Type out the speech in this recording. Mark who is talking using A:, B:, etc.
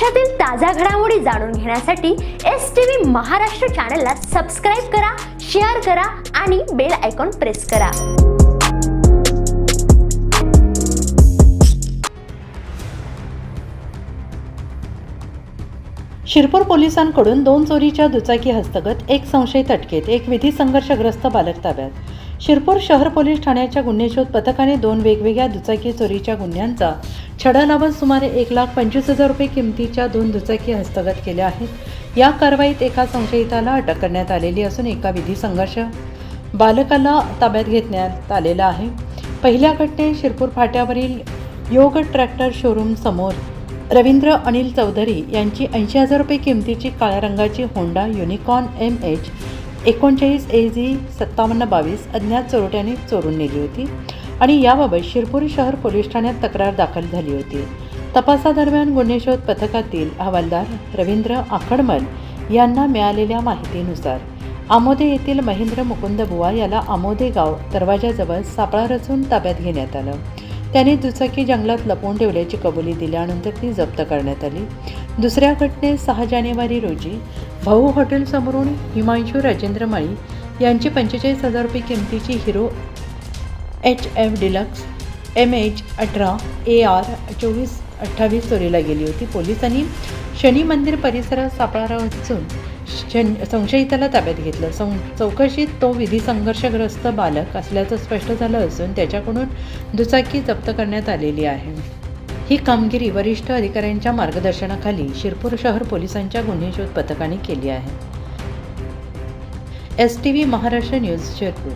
A: महाराष्ट्रातील ताज्या घडामोडी जाणून घेण्यासाठी एस टी व्ही महाराष्ट्र चॅनलला सबस्क्राईब करा शेअर करा आणि बेल आयकॉन प्रेस करा.
B: शिरपूर पोलिसांकडून दोन चोरीच्या दुचाकी हस्तगत एक संशयित अटकेत एक विधी संघर्षग्रस्त बालक ताब्यात. शिरपूर शहर पोलीस ठाण्याच्या गुन्हे शोध पथकाने दोन वेगवेगळ्या दुचाकी चोरीच्या गुन्ह्यांचा छडा लावत सुमारे एक लाख पंचवीस हजार रुपये किमतीच्या दोन दुचाकी हस्तगत केल्या आहेत. या कारवाईत एका संशयिताला अटक करण्यात आलेली असून एका विधी संघर्ष बालकाला ताब्यात घेण्यात आलेला आहे. पहिल्या घटनेत शिरपूर फाट्यावरील योग ट्रॅक्टर शोरूम समोर रवींद्र अनिल चौधरी यांची ऐंशी हजार रुपये किमतीची काळ्या रंगाची होंडा युनिकॉर्न एम एच एकोणचाळीस ए जी सत्तावन्न बावीस अज्ञात चोरट्याने चोरून नेली होती आणि याबाबत शिरपूर शहर पोलीस ठाण्यात तक्रार दाखल झाली होती. तपासादरम्यान गुन्हे शोध पथकातील हवालदार रवींद्र आखडमल यांना मिळालेल्या माहितीनुसार आमोदे येथील महेंद्र मुकुंद बुवा याला आमोदे गाव दरवाजाजवळ सापळा रचून ताब्यात घेण्यात आलं. त्याने दुचाकी जंगलात लपवून ठेवल्याची कबुली दिल्यानंतर ती जप्त करण्यात आली. दुसऱ्या घटनेत सहा जानेवारी रोजी भाऊ हॉटेलसमोरून हिमांशू राजेंद्र माळी यांची पंचेचाळीस हजार रुपये किमतीची Hero H F deluxe M H अठरा ए आर चोवीस अठ्ठावीस चोरीला गेली होती. पोलिसांनी शनी मंदिर परिसरात सापळा रचून शन संशयिताला ताब्यात घेतलं. सं चौकशीत तो विधी संघर्षग्रस्त बालक असल्याचं स्पष्ट झालं असून त्याच्याकडून दुचाकी जप्त करण्यात आलेली आहे. ही कामगिरी वरिष्ठ अधिकाऱ्यांच्या मार्गदर्शनाखाली शिरपूर शहर पोलिसांच्या गुन्हे शोध पथकाने केली आहे. S T V Maharashtra news Shirpur.